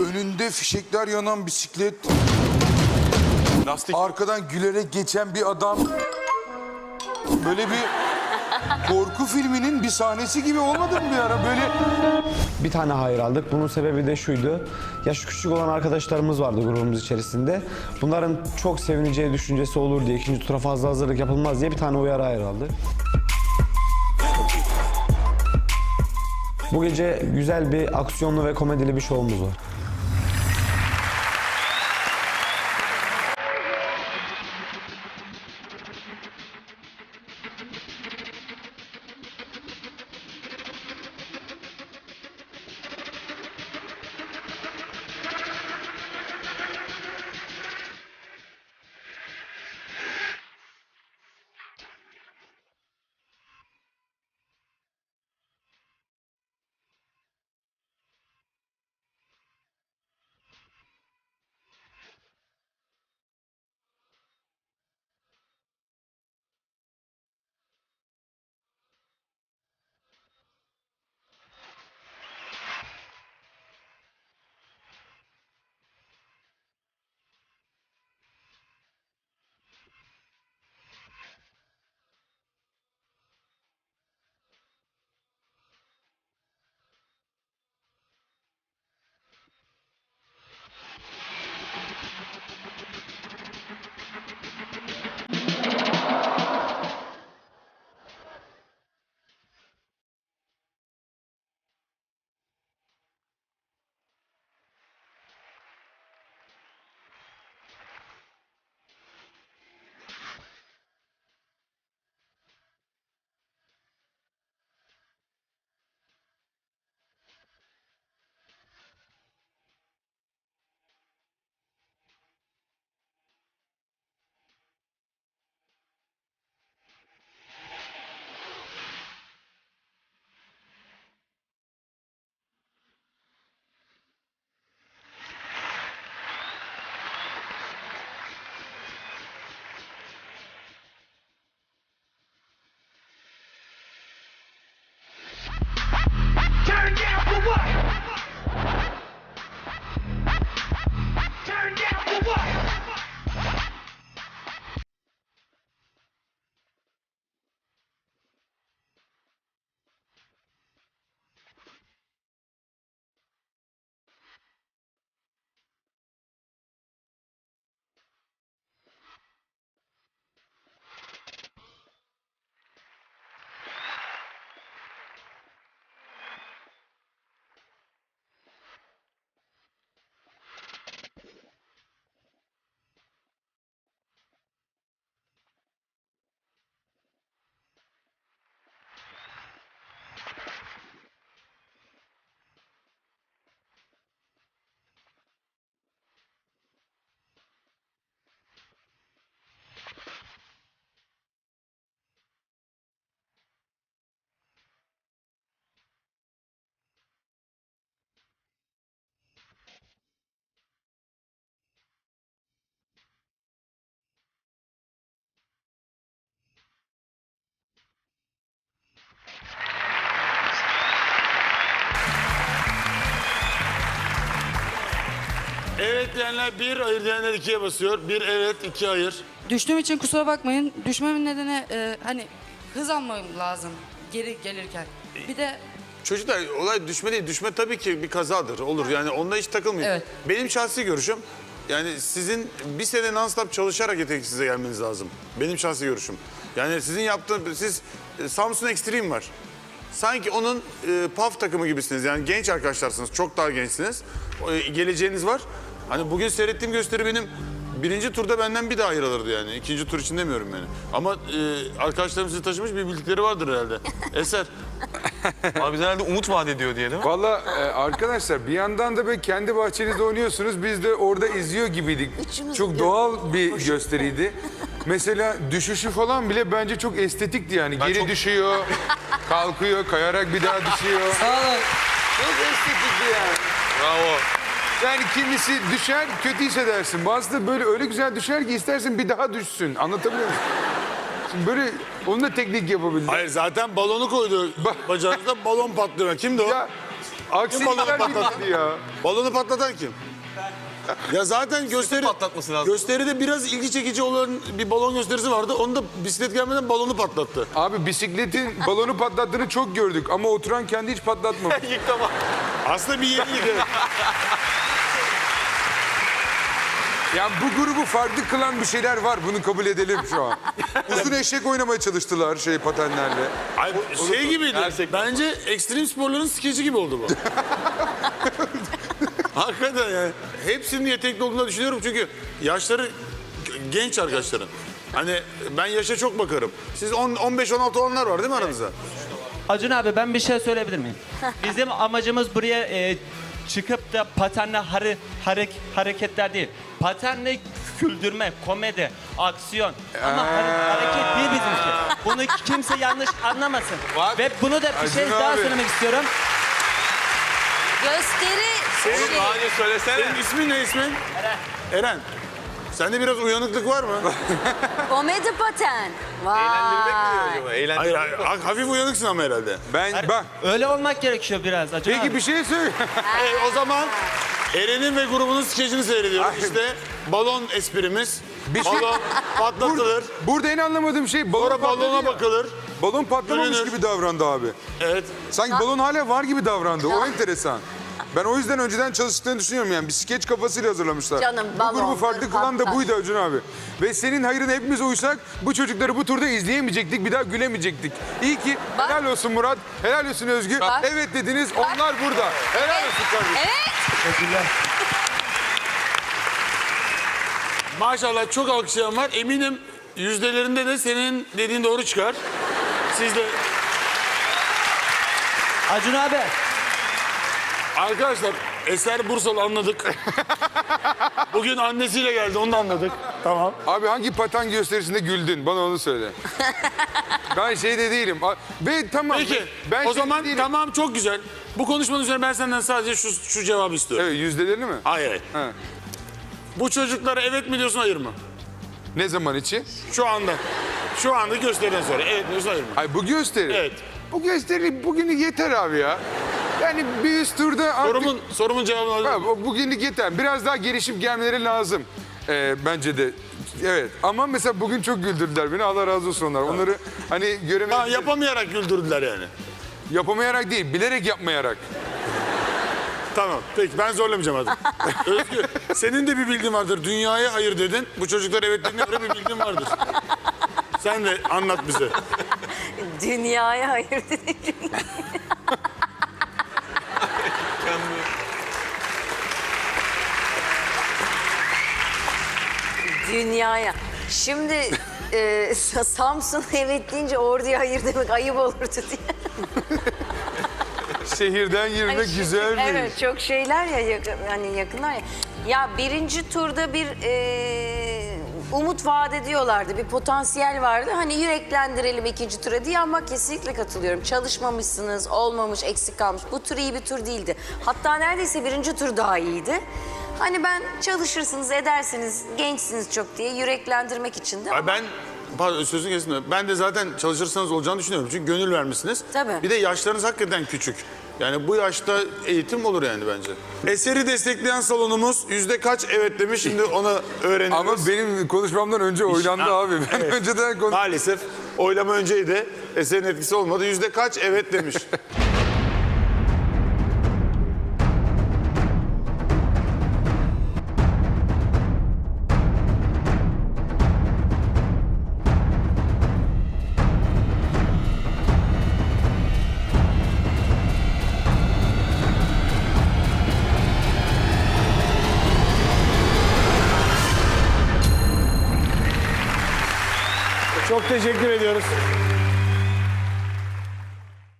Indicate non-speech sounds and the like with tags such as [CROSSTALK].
Önünde fişekler yanan bisiklet. Lastik. Arkadan gülerek geçen bir adam. Böyle bir korku filminin bir sahnesi gibi olmadı mı bir ara? Böyle Bir tane hayır aldık. Bunun sebebi de şuydu. Yaş küçük olan arkadaşlarımız vardı grubumuz içerisinde. Bunların çok sevineceği düşüncesi olur diye, ikinci tura fazla hazırlık yapılmaz diye bir tane uyarı hayır aldık. Bu gece güzel bir aksiyonlu ve komedili bir şovumuz var. Diyenler bir, hayır diyenler ikiye basıyor. Bir evet, iki hayır. Düştüğüm için kusura bakmayın. Düşmemin nedeni e, hani hız almam lazım geri gelirken. Bir de Çocuklar olay düşme değil. Düşme tabii ki bir kazadır. Olur yani onunla hiç takılmayın. Evet. Benim şahsi görüşüm yani sizin bir sene non-stop çalışarak yeteneksize gelmeniz lazım. Benim şahsi görüşüm. Yani sizin yaptığınız, siz e, Samsun Extreme var. Sanki onun e, PAF takımı gibisiniz. Yani genç arkadaşlarsınız. Çok daha gençsiniz. E, geleceğiniz var. Hani bugün seyrettiğim gösteri benim birinci turda benden bir daha hayır alırdı yani. İkinci tur için demiyorum yani. Ama e, arkadaşlarım sizi taşımış bir bildikleri vardır herhalde. [LAUGHS] Eser. Abi herhalde umut vaat ediyor diye değil mi? Valla e, arkadaşlar bir yandan da böyle kendi bahçenizde oynuyorsunuz. Biz de orada izliyor gibiydik. Çok doğal bir gösteriydi. Mesela düşüşü falan bile bence çok estetikti yani. Geri çok- düşüyor, kalkıyor, kayarak bir daha düşüyor. Çok estetikti yani. Bravo. Yani kimisi düşer kötü hissedersin. Bazısı da böyle öyle güzel düşer ki istersin bir daha düşsün. Anlatabiliyor muyum? Şimdi böyle onun da teknik yapabildi. Hayır zaten balonu koydu Ba- bacağınıza balon patlıyor. Kimdi o? Ya Aksilikler patlattı? gitti ya. Balonu patlatan kim? Ya zaten gösteri patlatması lazım. gösteride biraz ilgi çekici olan bir balon gösterisi vardı. Onu da bisiklet gelmeden balonu patlattı. Abi bisikletin balonu patlattığını çok gördük ama oturan kendi hiç patlatmamış. [LAUGHS] İlk ama. Aslında bir yenilik evet. Yani bu grubu farklı kılan bir şeyler var. Bunu kabul edelim şu an. [LAUGHS] Uzun eşek oynamaya çalıştılar şey patenlerle. Ay, şey gibiydi. Gerçekten. Bence ekstrem sporların skeci gibi oldu bu. [LAUGHS] Hakikaten yani. Hepsinin yetenekli olduğunu düşünüyorum çünkü yaşları genç arkadaşların. Hani ben yaşa çok bakarım. Siz 10 15-16 olanlar var değil mi aranızda? Acun abi ben bir şey söyleyebilir miyim? Bizim amacımız buraya e, çıkıp da patenle hare, harek, hareketler değil. Patenle güldürme, komedi, aksiyon. Ama hare- hareket değil bizimki. Bunu kimse yanlış anlamasın. Bak. Ve bunu da bir şey Acun daha abi. söylemek istiyorum. Gösteri Senin şey. söylesene. Senin ismin ne ismin? Eren. Eren. Sende biraz uyanıklık var mı? [LAUGHS] Komedi paten. Eğlendirmek mi diyor Vay. acaba? Eğlendirmek Hayır, hayır, hafif uyanıksın ama herhalde. Ben bak. Öyle olmak gerekiyor biraz Acun Peki abi. bir şey söyle. [LAUGHS] E, o zaman Eren'in ve grubunun skecini seyrediyoruz. İşte balon esprimiz. Bir şey- Balon patlatılır. Burada en anlamadığım şey balon Sonra patladı balona ya. bakılır. Balon patlamamış Bölünür. gibi davrandı abi. Evet. Sanki balon hala var gibi davrandı. O enteresan. Ben o yüzden önceden çalıştıklarını düşünüyorum yani. Bir skeç kafasıyla hazırlamışlar. Canım, bu balon, grubu farklı kılan da patlar. buydu Acun abi. Ve senin hayrına hepimiz uysak bu çocukları bu turda izleyemeyecektik. Bir daha gülemeyecektik. İyi ki Bak. helal olsun Murat. Helal olsun Özgür. Bak. Evet dediniz. Onlar burada. Helal olsun kardeşim. Evet. Maşallah çok alkışlayan var. Eminim yüzdelerinde de senin dediğin doğru çıkar. Siz de Acun abi. Arkadaşlar Eser Bursalı anladık. [LAUGHS] Bugün annesiyle geldi onu da anladık. Tamam. Abi hangi paten gösterisinde güldün? Bana onu söyle. [LAUGHS] ben şeyde değilim. A- Ve tamam. Peki Ben o zaman değilim. tamam çok güzel. Bu konuşmanın üzerine ben senden sadece şu, şu cevabı istiyorum. Evet yüzdelerini mi? Hayır hayır. Ha. Bu çocuklara evet mi diyorsun hayır mı? Ne zaman için? Şu anda. Şu anda gösteriden sonra evet mi diyorsun hayır mı? Ay bu gösteri. Evet. Bu gösteri bugünlük yeter abi ya. Yani bir üst turda artık... Sorumun, sorumun cevabını Ha, alayım. bu- bugünlük yeter. Biraz daha gelişip gelmeleri lazım. Ee, bence de. Evet ama mesela bugün çok güldürdüler beni. Allah razı olsun onlar. Onları hani göremedim. Ha, yapamayarak güldürdüler yani. Yapamayarak değil, bilerek yapmayarak. Tamam. Peki ben zorlamayacağım hadi. [LAUGHS] Özgür senin de bir bildiğin vardır. Dünyaya hayır dedin. Bu çocuklar evet dediğine göre bir bildiğin vardır. Sen de anlat bize. Dünyaya hayır dedi. Dünyaya. Şimdi [LAUGHS] e, [LAUGHS] Samsun evet deyince orduya hayır demek ayıp olurdu diye. [LAUGHS] Şehirden girmek Hani şimdi- güzel bir Evet çok şeyler ya yakın, hani yakınlar ya. Ya birinci turda bir e, umut vaat ediyorlardı. Bir potansiyel vardı. Hani yüreklendirelim ikinci tura diye ama kesinlikle katılıyorum. Çalışmamışsınız, olmamış, eksik kalmış. Bu tur iyi bir tur değildi. Hatta neredeyse birinci tur daha iyiydi. Hani ben çalışırsınız, edersiniz, gençsiniz çok diye yüreklendirmek için de. Ay ben pardon sözünü kesin. Ben de zaten çalışırsanız olacağını düşünüyorum. Çünkü gönül vermişsiniz. Tabii. Bir de yaşlarınız hakikaten küçük. Yani bu yaşta eğitim olur yani bence. Eseri destekleyen salonumuz yüzde kaç evet demiş. Şimdi onu öğreniyoruz. Ama benim konuşmamdan önce oylandı Ha, abi. Ben evet. önceden konuş... Maalesef oylama önceydi. Eserin etkisi olmadı. Yüzde kaç evet demiş. [LAUGHS] teşekkür ediyoruz.